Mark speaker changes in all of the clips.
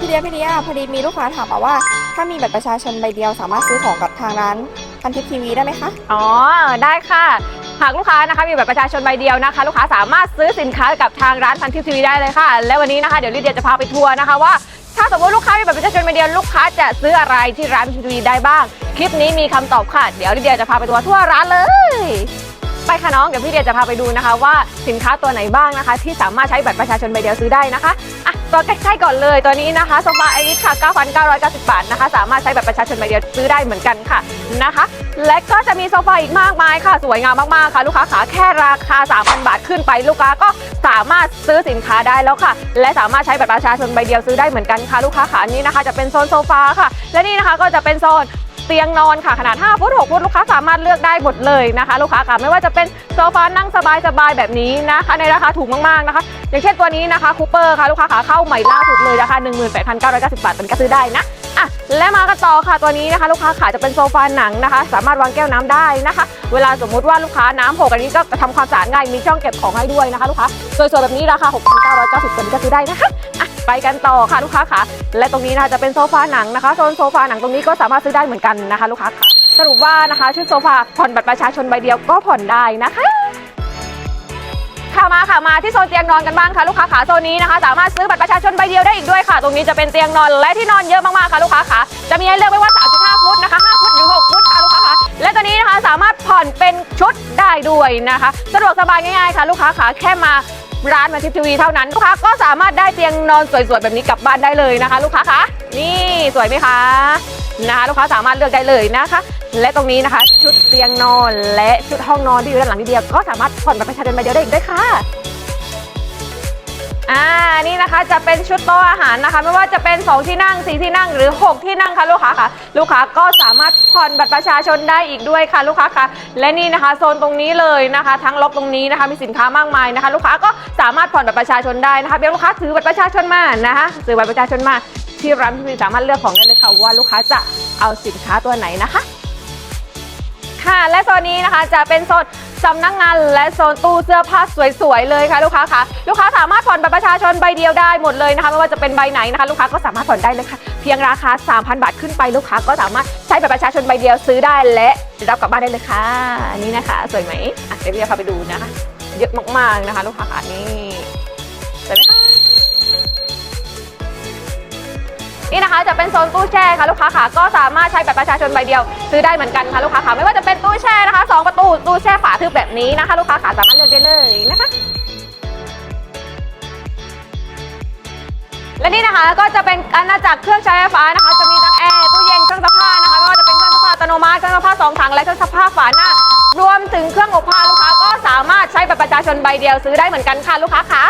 Speaker 1: พี่เดียพี่เดียพอดีมีลูกค้าถามมาว่า ถ้ามีบัตรประชาชนใบเดียวสามารถซื้อของกับทางร้านพันทิปทีวีได้ไหมคะ
Speaker 2: อ๋อ ได้ค่ะ หากลูกค้านะคะมีบัตรประชาชนใบเดียวนะคะ ลูกค้าสามารถซื้อสินค้ากับทางร้านพันทิปทีวีได้เลยค่ะ และวันนี้นะคะเดี๋ยวลิเดียจะพาไปทัวร์นะคะว่า ถ้าสมมติลูกค้ามีบัตรประชาชนใบเดียวลูกค้าจะซื้ออะไรที่ร้านพันทิปทีวีได้บ้าง คลิปนี้มีคำตอบค่ะ เดี๋ยวลิเดียจะพาไปทัวร์ทั่วร้านเลย ไปค่ะน้องเดี๋ยวพี่เดียจะพาไปดูนะคะว่าสินค้าตัวไหนบ้างนะคะ ที่สามารถใช้บัตรประชาชนใบเดียวซื้อได้นะคะ ตัวใกล้ๆก่อนเลยตัวนี้นะคะโซฟาไอริสค่ะ 9,990 บาทนะคะ สามารถใช้แบัตรประชาชนใบเดียวซื้อได้เหมือนกันค่ะนะคะ และก็จะมีโซฟาอีกมากมายค่ะ สวยงามมากๆค่ะ ลูกค้าขาแค่ราคา 3,000 บาทขึ้นไปลูกค้าก็สามารถซื้อสินค้าได้แล้วค่ะ และสามารถใช้แบัตรประชาชนใบเดียวซื้อได้เหมือนกันค่ะ ลูกค้าขาอันนี้นะคะ จะเป็นโซนโซฟาค่ะ และนี่นะคะก็จะเป็นโซน เตียงนอนค่ะขนาด5ฟุต6ฟุตลูกค้าสามารถเลือกได้หมดเลยนะคะ ลูกค้าค่ะไม่ว่าจะเป็นโซฟานั่งสบายๆแบบนี้นะคะในราคาถูกมากๆนะคะ อย่างเช่นตัวนี้นะคะคูเปอร์ค่ะลูกค้าขาเข้าใหม่ล่าสุดเลยราคา18,990บาทเป็นก็ซื้อได้นะอะและมากันต่อค่ะตัวนี้นะคะ ลูกค้าขาจะเป็นโซฟาหนังนะคะ สามารถวางแก้วน้ำได้นะคะ เวลาสมมุติว่าลูกค้าน้ำหกอันนี้ก็ทำความสะอาดง่ายมีช่องเก็บของให้ด้วยนะคะ ลูกค้าสวยๆแบบนี้ราคา 6,990เป็นก็ซื้อได้นะคะ ไปกันต่อค่ะลูกค้าค่ะและตรงนี้นะคะจะเป็นโซฟาหนังนะคะโซนโซฟาหนังตรงนี้ก็สามารถซื้อได้เหมือนกันนะคะ ลูกค้าค่ะสรุปว่านะคะชุดโซฟาผ่อนบัตรประชาชนใบเดียวก็ผ่อนได้นะคะค่ะมาค่ะมาที่โซนเตียงนอนกันบ้างค่ะลูกค้าขาโซนนี้นะคะ สามารถซื้อบัตรประชาชนใบเดียวได้อีกด้วยค่ะ ตรงนี้จะเป็นเตียงนอนและที่นอนเยอะมากๆค่ะลูกค้าขาจะมีให้เลือกไม่ว่า ชุดได้ด้วยนะคะ สะดวกสบายง่ายๆค่ะ ลูกค้าขาแค่มาร้านมาทิปทีวีเท่านั้นลูกค้าก็สามารถได้เตียงนอนสวยๆแบบนี้กลับบ้านได้เลยนะคะ ลูกค้าคะนี่สวยไหมคะนะคะลูกค้าสามารถเลือกได้เลยนะคะ และตรงนี้นะคะ ชุดเตียงนอนและชุดห้องนอนที่อยู่ด้านหลังนิดเดียวก็สามารถผ่อนบัตรประชาชนใบเดียวได้อีกด้วยค่ะอ่านี่นะคะจะเป็นชุดโต๊ะอาหารนะคะ ไม่ว่าจะเป็น 2 ที่นั่ง 4 ที่นั่งหรือ 6 ที่นั่งค่ะลูกค้าค่ะ ลูกค้าก็สามารถ ผ่อนบัตรประชาชนได้อีกด้วยค่ะลูกค้าค่ะ และนี่นะคะโซนตรงนี้เลยนะคะ ทั้งล็อกตรงนี้นะคะมีสินค้ามากมายนะคะ ลูกค้าก็สามารถผ่อนบัตรประชาชนได้นะคะเพียงลูกค้าถือบัตรประชาชนมานะคะถือบัตรประชาชนมาที่ร้านพี่สามารถเลือกของได้เลยค่ะว่าลูกค้าจะเอาสินค้าตัวไหนนะคะ ค่ะ และโซนนี้นะคะจะเป็นโซนสำนักงานและโซนตู้เสื้อผ้าสวยๆเลยค่ะลูกค้าค่ะลูกค้าสามารถผ่อนบัตรประชาชนใบเดียวได้หมดเลยนะคะไม่ว่าจะเป็นใบไหนนะคะ ลูกค้าก็สามารถผ่อนได้เลยค่ะ เพียงราคา 3,000 บาทขึ้นไปลูกค้าก็สามารถใช้บัตรประชาชนใบเดียวซื้อได้และรับกลับบ้านได้เลยค่ะอันนี้นะคะ สวยไหมอะเดี๋ยวพี่จะพาไปดูนะคะเยอะมากๆนะคะ ลูกค้าค่ะนี่สวยไหมคะนี่นะคะจะเป็นโซนตู้แช่ค่ะลูกค้าค่ะก็สามารถใช้บัตรประชาชนใบเดียวซื้อได้เหมือนกันค่ะลูกค้าค่ะไม่ว่าจะ เป็นตู้แช่นะคะสองประตูตู้แช่ฝาทึบแบบนี้นะคะ ลูกค้าค่ะสามารถเลือกได้เลยนะคะ และนี่นะคะก็จะเป็นอาณาจักรเครื่องใช้ไฟฟ้านะคะ จะมีทั้งแอร์ตู้เย็นเครื่องซักผ้านะคะไม่ว่าจะเป็นเครื่องซักผ้าอัตโนมัติเครื่องซักผ้าสองถังและเครื่องซักผ้าฝาหน้ารวมถึงเครื่องอบผ้าลูกค้าก็สามารถใช้บัตรประชาชนใบเดียวซื้อได้เหมือนกันค่ะลูกค้าค่ะ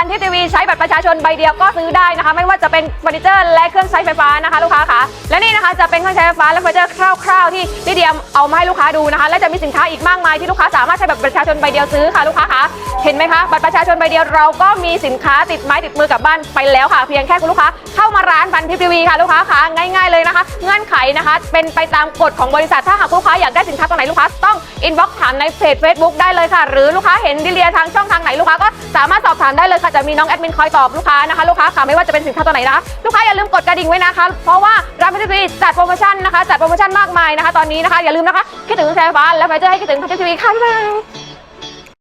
Speaker 2: พันทิปทีวีใช้บัตรประชาชนใบเดียวก็ซื้อได้นะคะ ไม่ว่าจะเป็นเฟอร์นิเจอร์และเครื่องใช้ไฟฟ้านะคะลูกค้าค่ะและนี่นะคะจะเป็นเครื่องใช้ไฟฟ้าและเฟอร์นิเจอร์คร่าวๆที่ลิเดียมเอามาให้ลูกค้าดูนะคะ และจะมีสินค้าอีกมากมายที่ลูกค้าสามารถใช้บัตรประชาชนใบเดียวซื้อค่ะลูกค้าค่ะเห็นไหมคะบัตรประชาชนใบเดียวเราก็มีสินค้าติดไม้ติดมือกลับบ้านไปแล้วค่ะ เพียงแค่คุณลูกค้าเข้ามาร้านพันทิปทีวีค่ะลูกค้าค่ะง่าย ๆเลยนะคะ เงื่อนไขนะคะ เป็นไปตามกฎของบริษัทถ้าหากลูกค้าอยากได้สินค้าตัวไหนลูกค้าต้อง อินบ็อกซ์ถามในเพจ Facebook ได้เลยค่ะ หรือลูกค้าเห็นดิเลียทางช่องทางไหนลูกค้าก็สามารถสอบถามได้เลยค่ะจะมีน้องแอดมินคอยตอบลูกค้านะคะลูกค้าค่ะไม่ว่าจะเป็นสินค้าตัวไหนนะคะลูกค้าอย่าลืมกดกระดิ่งไว้นะคะ เพราะว่าร้านพัชรีจัดโปรโมชั่นนะคะจัดโปรโมชั่นมากมายนะคะตอนนี้นะคะอย่าลืมนะคะคิดถึงแซฟฟ้าและไฟเจอร์ให้คิดถึงพัชรีค่ะบ๊ายบาย